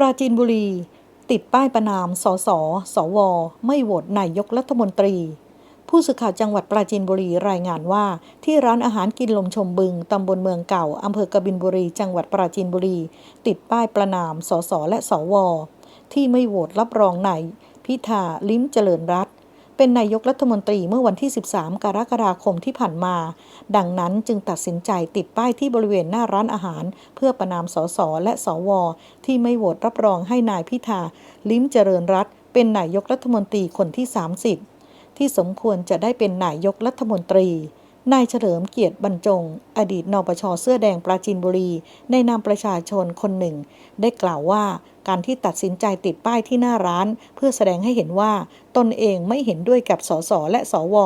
ปราจีนบุรี ติดป้ายประนาม สส สว ไม่โหวตนายกรัฐมนตรี ผู้สื่อข่าวจังหวัดปราจีนบุรีรายงานว่า ที่ร้านอาหารกินลมชมบึง ตำบลเมืองเก่า อำเภอกบินบุรี จังหวัดปราจีนบุรี ติดป้ายประนาม สส และสว ที่ไม่โหวตรับรองนายพิธาลิ้มเจริญรัต เป็นนายกรัฐมนตรีเมื่อวันที่ 13 กรกฎาคมที่ผ่านมา ดังนั้นจึงตัดสินใจติดป้ายที่บริเวณหน้าร้านอาหาร เพื่อประนามสสและสว ที่ไม่โหวตรับรองให้นายพิธา ลิ้มเจริญรัตเป็นนายกรัฐมนตรีคนที่ 30 ที่สมควรจะได้เป็นนายกรัฐมนตรีนายเฉลิมเกียรติบรรจง อดีตนปชเสื้อแดงปราจีนบุรี ในนามประชาชนคนหนึ่ง ได้กล่าวว่า การที่ตัดสินใจติดป้ายที่หน้าร้าน เพื่อแสดงให้เห็นว่า ตนเองไม่เห็นด้วยกับสสและสว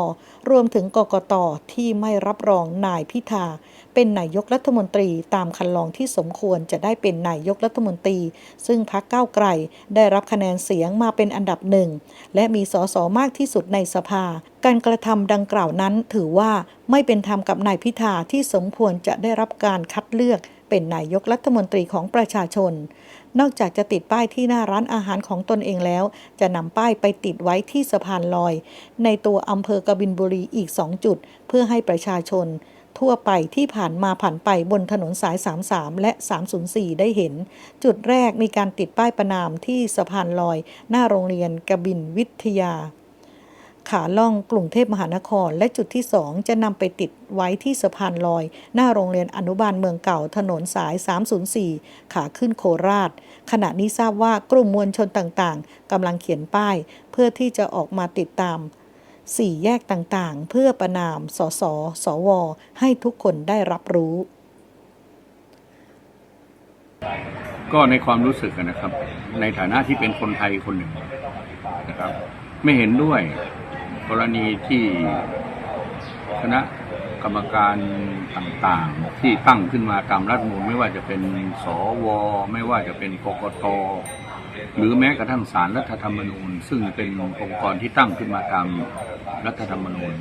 รวมถึงกกตที่ไม่รับรองนายพิธา เป็นนายกรัฐมนตรีตามคันลองที่สมควรจะได้เป็นนายกรัฐมนตรี ซึ่งพรรคก้าวไกลได้รับคะแนนเสียงมาเป็นอันดับหนึ่ง และมีสสมากที่สุดในสภา การกระทำดังกล่าวนั้นถือว่าไม่เป็นธรรมกับนายพิธาที่สมควรจะได้รับการคัดเลือก เป็นนายกรัฐมนตรีของประชาชน นอกจากจะติดป้ายที่หน้าร้านอาหารของตนเองแล้ว จะนำป้ายไปติดไว้ที่สะพานลอย ในตัวอำเภอกบินบุรีอีก2จุด เพื่อให้ประชาชน ทั่วไปที่ผ่านมาผ่านไปบนถนนสาย 33 และ 304 ได้เห็น จุดแรกมีการติดป้ายประนามที่สะพานลอย หน้าโรงเรียนกบินวิทยา ขาล่องกรุงเทพมหานคร และจุดที่ 2 จะนำไปติดไว้ที่สะพานลอย หน้าโรงเรียนอนุบาลเมืองเก่าถนนสาย 304 ขาขึ้นโคราช ขณะนี้ทราบว่ากลุ่มมวลชนต่างๆกำลังเขียนป้าย เพื่อที่จะออกมาติดตามสี่แยกต่างๆ เพื่อประนาม สส สว ให้ทุกคนได้รับรู้ ก็ในความรู้สึกนะครับ ในฐานะที่เป็นคนไทยคนหนึ่งนะครับ ไม่เห็นด้วย กรณีที่คณะกรรมการต่างๆ ที่ตั้งขึ้นมาตามรัฐมนูลไม่ว่าจะเป็นสว ไม่ว่าจะเป็นกกตหรือแม้กระทั่งศาลรัฐธรรมนูญ ซึ่งเป็นองค์กรที่ตั้งขึ้นมาตามรัฐธรรมนูญ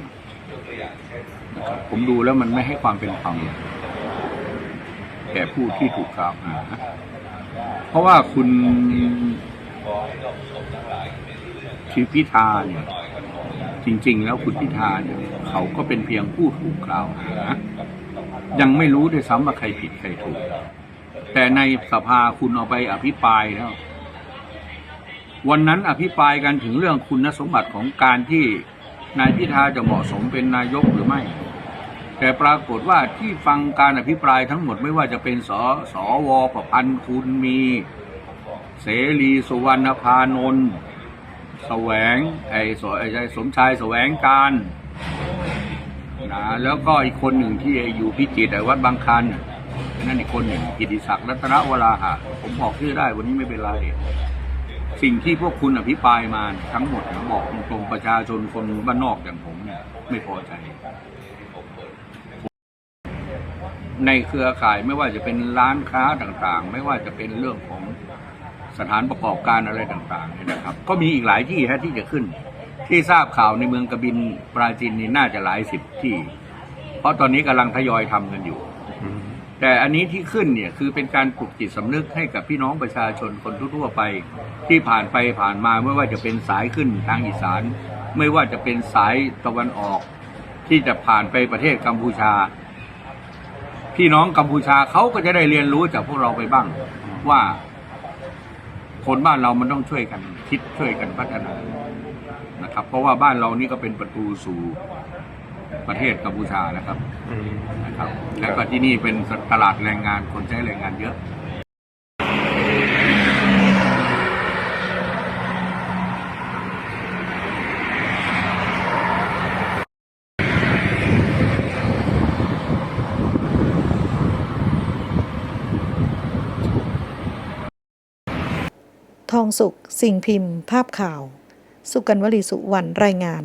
นะครับผมดูแล้วมันไม่ให้ความเป็นธรรมแก่ผู้ที่ถูกกล่าวหาเพราะว่าคุณชีพิธาเนี่ย จริง ๆ แล้วคุณพิธาเนี่ยเขาก็เป็นเพียงผู้ถูกกล่าวหายังไม่รู้ด้วยซ้ำว่าใครผิดใครถูก แต่ในสภาคุณเอาไปอภิปรายแล้ว วันนั้นอภิปรายกันถึงเรื่องคุณสมบัติของการที่นายพิธาจะเหมาะสมเป็นนายกหรือไม่ แต่ปรากฏว่าที่ฟังการอภิปรายทั้งหมดไม่ว่าจะเป็นสสวประพันธ์คุณมี เสรีสุวรรณพานนท์ แสวงไอ้สไอ้สมชายแสวงการนะแล้วก็อีกคนหนึ่งที่อยู่พิจิตรวัดบางคันนั่นอีกคนหนึ่งกิติศักดิ์รัตนวราหะผมบอกชื่อได้วันนี้ไม่เป็นไร สิ่งที่พวกคุณอภิปรายมาทั้งหมดนะบอกตรงๆประชาชนคนบ้านนอกอย่างผมเนี่ยไม่พอใจ ในเครือข่ายไม่ว่าจะเป็นร้านค้าต่างๆ ไม่ว่าจะเป็นเรื่องของ สถานประกอบการอะไรต่างๆเนี่ยนะครับ ก็มีอีกหลายที่ฮะที่จะขึ้น ที่ทราบข่าวในเมืองกบินปราจีนนี่น่าจะหลายสิบที่ เพราะตอนนี้กำลังทยอยทำกันอยู่ แต่อันนี้ที่ขึ้นเนี่ยคือเป็นการปลุกจิตสำนึกให้กับพี่น้องประชาชนคนทั่วไป ที่ผ่านไปผ่านมาไม่ว่าจะเป็นสายขึ้นทางอีสาน ไม่ว่าจะเป็นสายตะวันออก ที่จะผ่านไปประเทศกัมพูชา พี่น้องกัมพูชาเขาก็จะได้เรียนรู้จากพวกเราไปบ้างว่า คนบ้านเรามันต้องช่วยกันคิดช่วยกันพัฒนานะครับ เพราะว่าบ้านเรานี่ก็เป็นประตูสู่ประเทศกัมพูชานะครับนะครับ แล้วก็ที่นี่เป็นตลาดแรงงานคนใช้แรงงานเยอะ ทองสุข สิ่งพิมพ์ ภาพข่าว สุกันวลีสุวรรณรายงาน